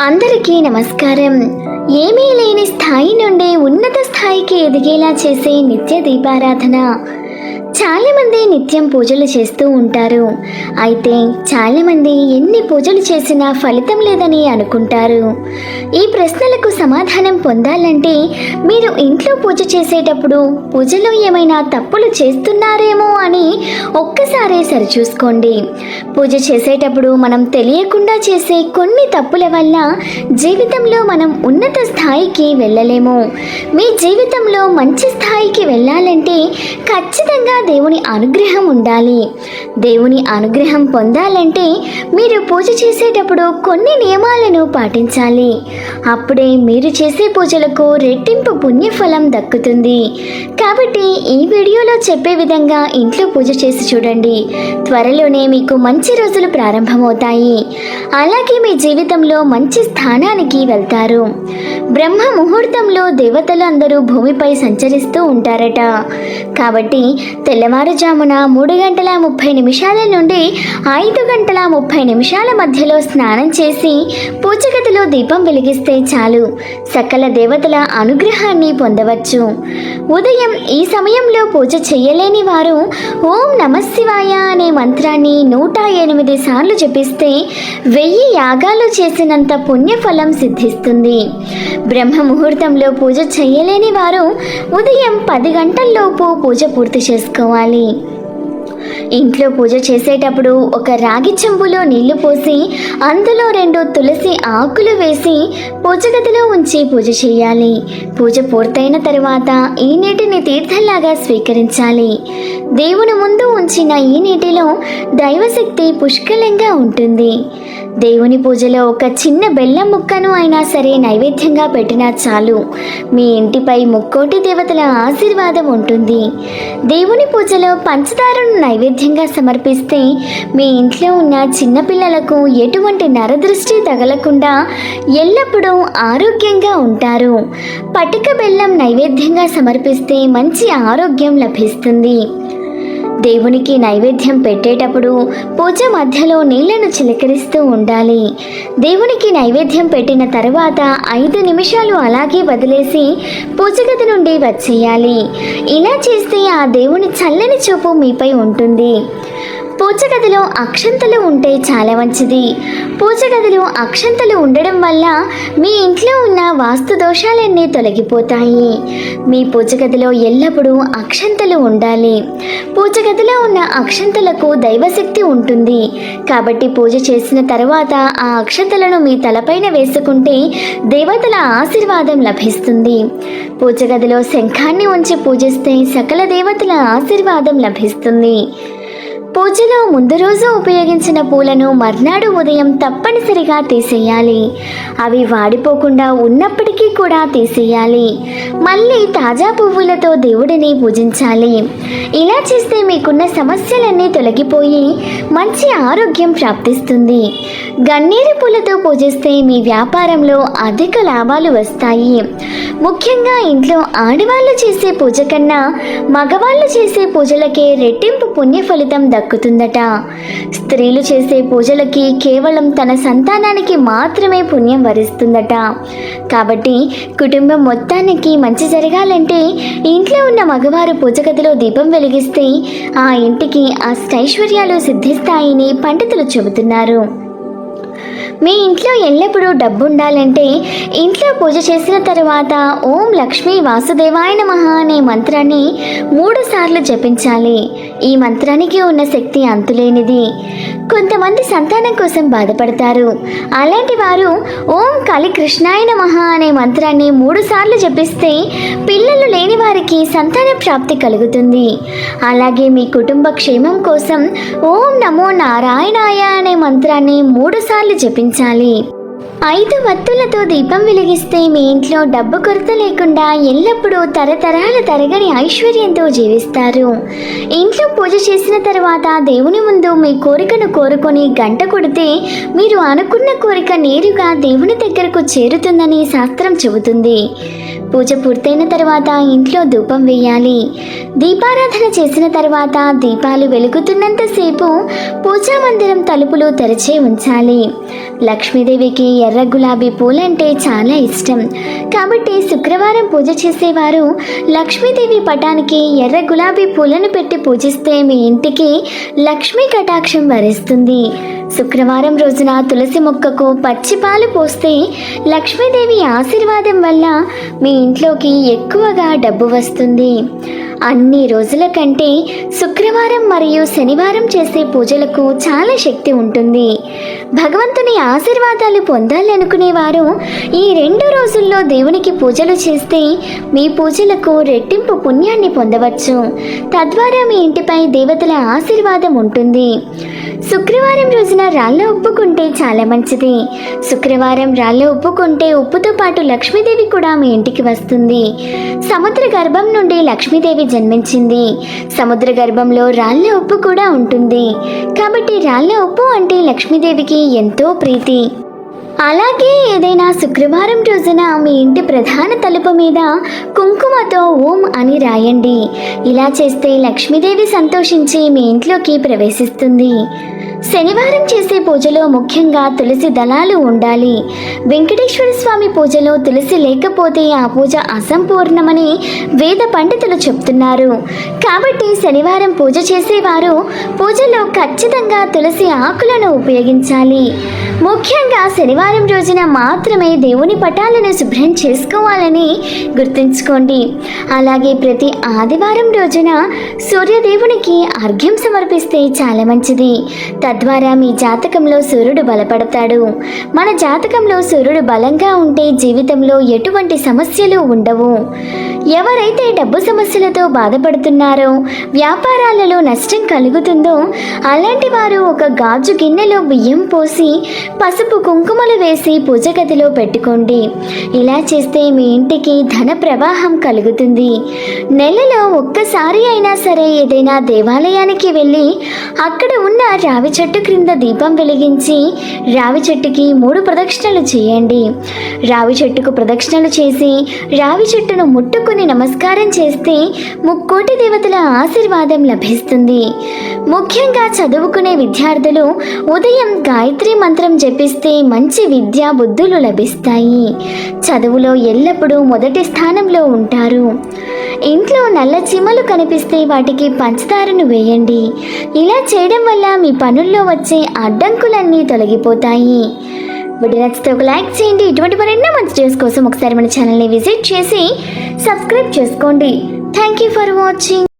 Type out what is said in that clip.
అందరికీ నమస్కారం. ఏమీ లేని స్థాయి నుండి ఉన్నత స్థాయికి ఎదిగేలా చేసే నిత్య దీపారాధన. చాలామంది నిత్యం పూజలు చేస్తూ ఉంటారు. అయితే చాలామంది ఎన్ని పూజలు చేసినా ఫలితం లేదని అనుకుంటారు. ఈ ప్రశ్నలకు సమాధానం పొందాలంటే మీరు ఇంట్లో పూజ చేసేటప్పుడు పూజలో ఏమైనా తప్పులు చేస్తున్నారేమో అని ఒక్కసారి సరిచూసుకోండి. పూజ చేసేటప్పుడు మనం తెలియకుండా చేసే కొన్ని తప్పుల వల్ల జీవితంలో మనం ఉన్నత స్థాయికి వెళ్ళలేము. మీ జీవితంలో మంచి స్థాయికి వెళ్ళాలంటే ఖచ్చితంగా దేవుని అనుగ్రహం ఉండాలి. దేవుని అనుగ్రహం పొందాలంటే మీరు పూజ చేసేటప్పుడు కొన్ని నియమాలను పాటించాలి. అప్పుడే మీరు చేసే పూజలకు రెట్టింపు పుణ్యఫలం దక్కుతుంది. కాబట్టి ఈ వీడియోలో చెప్పే విధంగా ఇంట్లో పూజ చేసి చూడండి. త్వరలోనే మీకు మంచి రోజులు ప్రారంభమవుతాయి. అలాగే మీ జీవితంలో మంచి స్థానానికి వెళ్తారు. బ్రహ్మ ముహూర్తంలో దేవతలు అందరూ భూమిపై సంచరిస్తూ ఉంటారట. కాబట్టి తెల్లవారుజామున మూడు గంటల ముప్పై నిమిషాల నుండి ఐదు గంటల ముప్పై నిమిషాల మధ్యలో స్నానం చేసి పూజగదిలో దీపం వెలిగిస్తే చాలు. సకల దేవతల అనుగ్రహాన్ని పొందవచ్చు. ఉదయం ఈ సమయంలో పూజ చేయలేని వారు ఓం నమశివాయ అనే మంత్రాన్ని నూట ఎనిమిది సార్లు జపిస్తే వెయ్యి యాగాలు చేసినంత పుణ్యఫలం సిద్ధిస్తుంది. బ్రహ్మ ముహూర్తంలో పూజ చేయలేని వారు ఉదయం పది గంటల్లోపు పూజ పూర్తి చేసుకోవాలి. ఇంట్లో పూజ చేసేటప్పుడు ఒక రాగి చెంబులో నీళ్ళు పోసి అందులో రెండు తులసి ఆకులు వేసి పూజ గదిలో ఉంచి పూజ చేయాలి. పూజ పూర్తయిన తర్వాత ఈ నీటిని తీర్థంలాగా స్వీకరించాలి. దేవుని ముందు ఉంచిన ఈ నీటిలో దైవశక్తి పుష్కలంగా ఉంటుంది. దేవుని పూజలో ఒక చిన్న బెల్లం ముక్కను అయినా సరే నైవేద్యంగా పెట్టినా చాలు. మీ ఇంటిపై ముక్కోటి దేవతల ఆశీర్వాదం ఉంటుంది. దేవుని పూజలో పంచదారను నైవేద్యంగా సమర్పిస్తే మీ ఇంట్లో ఉన్న చిన్నపిల్లలకు ఎటువంటి నరదృష్టి తగలకుండా ఎల్లప్పుడూ ఆరోగ్యంగా ఉంటారు. పటిక బెల్లం నైవేద్యంగా సమర్పిస్తే మంచి ఆరోగ్యం లభిస్తుంది. దేవునికి నైవేద్యం పెట్టేటప్పుడు పూజ మధ్యలో నీళ్ళను చిలకరిస్తూ ఉండాలి. దేవునికి నైవేద్యం పెట్టిన తర్వాత ఐదు నిమిషాలు అలాగే వదిలేసి పూజ గది నుండి వచ్చేయాలి. ఇలా చేస్తే ఆ దేవుని చల్లని చూపు మీపై ఉంటుంది. పూజ గదిలో అక్షంతలు ఉంటే చాలా మంచిది. పూజ గదిలో అక్షంతలు ఉండడం వల్ల మీ ఇంట్లో ఉన్న వాస్తు దోషాలన్నీ తొలగిపోతాయి. మీ పూజ గదిలో ఎల్లప్పుడూ అక్షంతలు ఉండాలి. పూజ గదిలో ఉన్న అక్షంతలకు దైవశక్తి ఉంటుంది. కాబట్టి పూజ చేసిన తర్వాత ఆ అక్షంతలను మీ తలపైన వేసుకుంటే దేవతల ఆశీర్వాదం లభిస్తుంది. పూజ గదిలో శంఖాన్ని ఉంచి పూజిస్తే సకల దేవతల ఆశీర్వాదం లభిస్తుంది. పూజలో ముందు రోజు ఉపయోగించిన పూలను మర్నాడు ఉదయం తప్పనిసరిగా తీసేయాలి. అవి వాడిపోకుండా ఉన్నప్పటికీ కూడా తీసేయాలి. మళ్ళీ తాజా పువ్వులతో దేవుడిని పూజించాలి. ఇలా చేస్తే మీకున్న సమస్యలన్నీ తొలగిపోయి మంచి ఆరోగ్యం ప్రాప్తిస్తుంది. గన్నేరు పూలతో పూజిస్తే మీ వ్యాపారంలో అధిక లాభాలు వస్తాయి. ముఖ్యంగా ఇంట్లో ఆడవాళ్ళు చేసే పూజ కన్నా మగవాళ్ళు చేసే పూజలకే రెట్టింపు పుణ్య ఫలితం దక్కుతుందట స్త్రీలు చేసే పూజలకి కేవలం తన సంతానానికి మాత్రమే పుణ్యం వరిస్తుందట. కాబట్టి కుటుంబం మొత్తానికి మంచి జరగాలంటే ఇంట్లో ఉన్న మగవారు పూజ గదిలో దీపం వెలిగిస్తే ఆ ఇంటికి అష్టైశ్వర్యాలు సిద్ధిస్తాయని పండితులు చెబుతున్నారు. మీ ఇంట్లో ఎల్లప్పుడూ డబ్బు ఉండాలంటే ఇంట్లో పూజ చేసిన తర్వాత ఓం లక్ష్మీ వాసుదేవాయ నమః అనే మంత్రాన్ని మూడు సార్లు జపించాలి. ఈ మంత్రానికి ఉన్న శక్తి అంతులేనిది. కొంతమంది సంతానం కోసం బాధపడతారు. అలాంటి వారు ఓం కలి కృష్ణాయ నమః అనే మంత్రాన్ని మూడు సార్లు జపిస్తే పిల్లలు లేని వారికి సంతాన ప్రాప్తి కలుగుతుంది. అలాగే మీ కుటుంబ క్షేమం కోసం ఓం నమో నారాయణాయ అనే మంత్రాన్ని మూడు సార్లు జపించాలి. పాటించాలి ఐదు వత్తులతో దీపం వెలిగిస్తే మీ ఇంట్లో డబ్బు కొరత లేకుండా ఎల్లప్పుడూ తరతరాల తరగని ఐశ్వర్యంతో జీవిస్తారు. ఇంట్లో పూజ చేసిన తర్వాత దేవుని ముందు మీ కోరికను కోరుకొని గంట కొడితే మీరు అనుకున్న కోరిక నేరుగా దేవుని దగ్గరకు చేరుతుందని శాస్త్రం చెబుతుంది. పూజ పూర్తయిన తర్వాత ఇంట్లో ధూపం వేయాలి. దీపారాధన చేసిన తర్వాత దీపాలు వెలుగుతున్నంతసేపు పూజా మందిరం తలుపులు తెరిచే ఉంచాలి. లక్ష్మీదేవికి ఎర్ర ఎర్ర గులాబీ పూలంటే చాలా ఇష్టం. కాబట్టి శుక్రవారం పూజ చేసేవారు లక్ష్మీదేవి పటానికి ఎర్ర గులాబీ పూలను పెట్టి పూజిస్తే మీ ఇంటికి లక్ష్మీ కటాక్షం వరిస్తుంది. శుక్రవారం రోజున తులసి మొక్కకు పచ్చిపాలు పోస్తే లక్ష్మీదేవి ఆశీర్వాదం వల్ల మీ ఇంట్లోకి ఎక్కువగా డబ్బు వస్తుంది. అన్ని రోజుల కంటే శుక్రవారం మరియు శనివారం చేసే పూజలకు చాలా శక్తి ఉంటుంది. భగవంతుని ఆశీర్వాదాలు పొందాలి అనుకునేవారు ఈ రెండు రోజుల్లో దేవునికి పూజలు చేస్తే మీ పూజలకు రెట్టింపు పుణ్యాన్ని పొందవచ్చు. తద్వారా మీ ఇంటిపై దేవతల ఆశీర్వాదం ఉంటుంది. శుక్రవారం రోజున రాళ్ళ ఉప్పుకుంటే చాలా మంచిది. శుక్రవారం రాళ్ళ ఉప్పుకుంటే ఉప్పుతో పాటు లక్ష్మీదేవి కూడా మీ ఇంటికి వస్తుంది. సముద్ర గర్భం నుండి లక్ష్మీదేవి జన్మించింది. సముద్ర గర్భంలో రాళ్ళ ఉప్పు కూడా ఉంటుంది. కాబట్టి రాళ్ళ ఉప్పు అంటే లక్ష్మీదేవికి ఎంతో ప్రీతి అలాగే ఏదైనా శుక్రవారం రోజున మీ ఇంటి ప్రధాన తలుపు మీద కుంకుమతో ఓం అని రాయండి. ఇలా చేస్తే లక్ష్మీదేవి సంతోషించి మీ ఇంట్లోకి ప్రవేశిస్తుంది. శనివారం చేసే పూజలో ముఖ్యంగా తులసి దళాలు ఉండాలి. వెంకటేశ్వర స్వామి పూజలో తులసి లేకపోతే ఆ పూజ అసంపూర్ణమని వేద పండితులు చెప్తున్నారు. కాబట్టి శనివారం పూజ చేసేవారు పూజలో ఖచ్చితంగా తులసి ఆకులను ఉపయోగించాలి. ముఖ్యంగా శనివారం రోజున మాత్రమే దేవుని పటాలను శుభ్రం చేసుకోవాలని గుర్తుంచుకోండి. అలాగే ప్రతి ఆదివారం రోజున సూర్యదేవునికి అర్ఘ్యం సమర్పిస్తే చాలా మంచిది. తద్వారా మీ జాతకంలో సూర్యుడు బలపడతాడు. మన జాతకంలో సూర్యుడు బలంగా ఉంటే జీవితంలో ఎటువంటి సమస్యలు ఉండవు. ఎవరైతే డబ్బు సమస్యలతో బాధపడుతున్నారో వ్యాపారాలలో నష్టం కలుగుతుందో అలాంటి వారు ఒక గాజు గిన్నెలో బియ్యం పోసి పసుపు కుంకుమలు వేసి పూజ గదిలో పెట్టుకోండి. ఇలా చేస్తే మీ ఇంటికి ధన ప్రవాహం కలుగుతుంది. నెలలో ఒక్కసారి అయినా సరే ఏదైనా దేవాలయానికి వెళ్ళి అక్కడ ఉన్న రావి చెట్టు క్రింద దీపం వెలిగించి రావి చెట్టుకి మూడు ప్రదక్షిణలు చేయండి. రావి చెట్టుకు ప్రదక్షిణలు చేసి రావి చెట్టును ముట్టుకుని నమస్కారం చేస్తే ముక్కోటి దేవతల ఆశీర్వాదం లభిస్తుంది. ముఖ్యంగా చదువుకునే విద్యార్థులు ఉదయం గాయత్రి మంత్రం జపిస్తే మంచి విద్యా బుద్ధులు లభిస్తాయి. చదువులో ఎల్లప్పుడూ మొదటి స్థానంలో ఉంటారు. ఇంట్లో నల్ల చీమలు కనిపిస్తే వాటికి పంచదారను వేయండి. ఇలా చేయడం వల్ల మీ పనుల్లో వచ్చే అడ్డంకులన్నీ తొలగిపోతాయి. వీడియో నచ్చితే ఒక లైక్ చేయండి. ఇటువంటి మరెన్నో మంచి న్యూస్ కోసం ఒకసారి మన ఛానల్ని విజిట్ చేసి సబ్స్క్రైబ్ చేసుకోండి. Thank you for watching